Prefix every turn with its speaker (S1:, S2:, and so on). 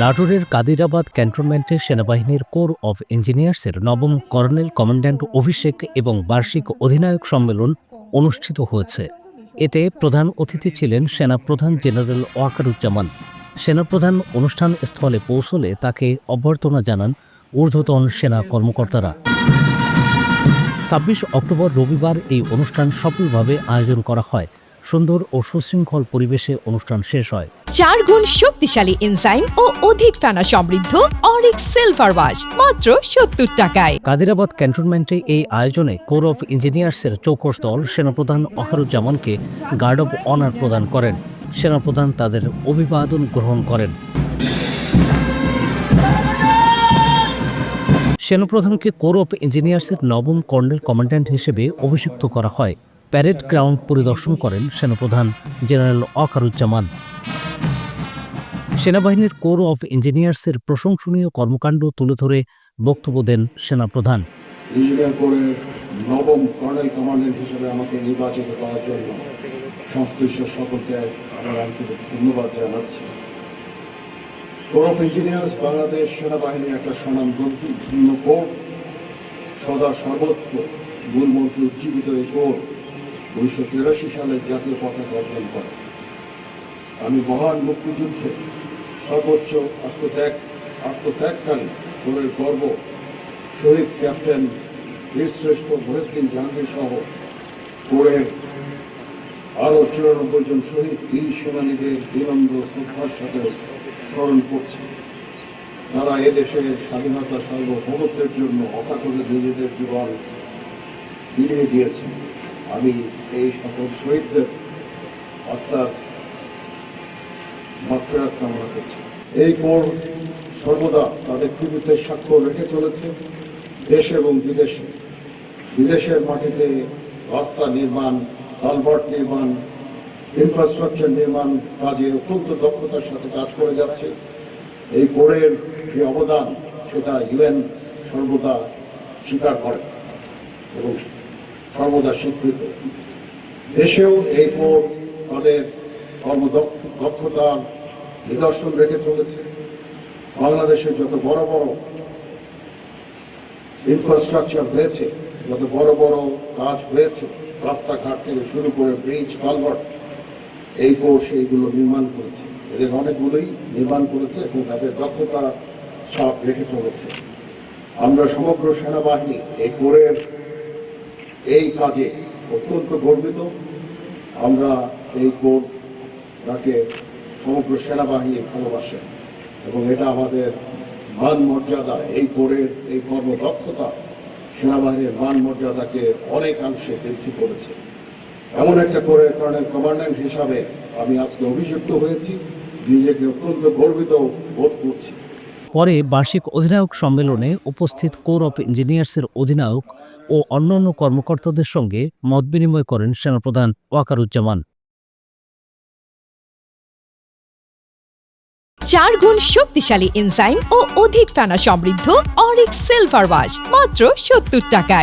S1: নাটোরের কাদিরাবাদ ক্যান্টনমেন্টে সেনাবাহিনীর কোর অফ ইঞ্জিনিয়ার্সের নবম কর্নেল কমান্ড্যান্ট অভিষেক এবং বার্ষিক অধিনায়ক সম্মেলন অনুষ্ঠিত হয়েছে। এতে প্রধান অতিথি ছিলেন সেনাপ্রধান জেনারেল ওয়াকারুজ্জামান। সেনাপ্রধান অনুষ্ঠান স্থলে পৌঁছলে তাকে অভ্যর্থনা জানান ঊর্ধ্বতন সেনা কর্মকর্তারা। ছাব্বিশ অক্টোবর রবিবার এই অনুষ্ঠান সফলভাবে আয়োজন করা হয়। সুন্দর ও সুশৃঙ্খল পরিবেশে অনুষ্ঠান শেষ হয়।
S2: চার গুণ শক্তিশালী এনজাইম ও অধিক ফেনা সমৃদ্ধ অরিক্স সিলভার ওয়াশ মাত্র সত্তর টাকায়।
S1: কাদিরাবাদ ক্যান্টনমেন্টে এই আয়োজনে কোর অফ ইঞ্জিনিয়ার্সের চৌকস দল সেনাপ্রধান অখারুজ্জামানকে গার্ড অব অনার প্রদান করেন। সেনাপ্রধান তাদের অভিবাদন গ্রহণ করেন। সেনাপ্রধানকে কোর অফ ইঞ্জিনিয়ার্সের নবম কর্নেল কমান্ড্যান্ট হিসেবে অভিষিক্ত করা হয়। প্যারেড গ্রাউন্ড পরিদর্শন করেন সেনাপ্রধান জেনারেল অকারুজ্জামান। সেনাবাহিনীর কোর অফ ইঞ্জিনিয়ার্সের প্রশংসনীয় কর্মকাণ্ড তুলে ধরে বক্তব্য দেন সেনাপ্রধান।
S3: নবম কর্নেল কমান্ডেন্ট হিসেবে আমাকে নির্বাচিত করার জন্য সংশ্লিষ্ট সকলকে আমার আন্তরিক ধন্যবাদ জানাচ্ছি। কোর অফ ইঞ্জিনিয়ার্স বাংলাদেশ সেনাবাহিনীর একটা স্বনামধন্য কোর। সদা সর্বত্র মূলমন্ত্রী উজ্জীবিত এই কোর। উনিশশো তিরাশি সালে জাতীয় পতাকা অর্জন করে আমি মহান মুক্তিযুদ্ধে সর্বোচ্চ আত্মত্যাগ, আত্মত্যাগকারী কোরের গর্ব, শহীদ ক্যাপ্টেন বীরশ্রেষ্ঠ মহিউদ্দিন জাহাঙ্গীর সহ কোরের আরও চুরানব্বই জন শহীদ বীর সেনানীদের বিনম্র শ্রদ্ধার সাথে স্মরণ করছি। তারা এদেশের স্বাধীনতা সার্বভৌমত্বের জন্য অকাতরে নিজেদের জীবন বিলিয়ে দিয়েছে আমি এই সকল শহীদদের আত্মার মাফেরাত কামনা করছি। এই কোর সর্বদা তাদের কৃতিত্বের স্বাক্ষর রেখে চলেছে। দেশে এবং বিদেশে, বিদেশের মাটিতে রাস্তা নির্মাণ, কালভার্ট নির্মাণ ইনফ্রাস্ট্রাকচার নির্মাণ কাজে অত্যন্ত দক্ষতার সাথে কাজ করে যাচ্ছে। এই কোরের যে অবদান, সেটা ইউএন সর্বদা স্বীকার করে এবং সর্বদা স্বীকৃত দেশেও এই বোর্ড তাদের কর্মদক্ষ দক্ষতার নিদর্শন রেখে চলেছে। বাংলাদেশের যত বড় বড় ইনফ্রাস্ট্রাকচার হয়েছে, যত বড় বড় কাজ হয়েছে, রাস্তাঘাট থেকে শুরু করে ব্রিজ কালভার্ট এই কোর্স এইগুলো নির্মাণ করেছে। এদের অনেকগুলোই নির্মাণ করেছে এবং তাদের দক্ষতা ছাপ রেখে চলেছে। আমরা সমগ্র সেনাবাহিনী এই কোরের এই কাজে অত্যন্ত গর্বিত। আমরা এই কোর তাকে সমগ্র সেনাবাহিনী ভালোবাসে এবং এটা আমাদের মান মর্যাদা। এই কোরের এই কর্মদক্ষতা সেনাবাহিনীর মান মর্যাদাকে অনেকাংশে বৃদ্ধি করেছে। এমন একটা কোরের কর্নেল কমান্ড্যান্ট হিসাবে আমি আজকে অভিযুক্ত হয়েছি। নিজেকে অত্যন্ত গর্বিত বোধ করছি।
S1: পরে বার্ষিক অধিনায়ক সম্মেলনে উপস্থিত কোর অফ ইঞ্জিনিয়ার্সের অধিনায়ক ও অন্যান্য কর্মকর্তাদের সঙ্গে মত বিনিময় করেন সেনাপ্রধান ওয়াকারুজ্জামান।
S2: চার গুণ শক্তিশালী এনজাইম ও অধিক ফেনা সমৃদ্ধ অরিক সিলভার ওয়াশ, মাত্র সত্তর টাকায়।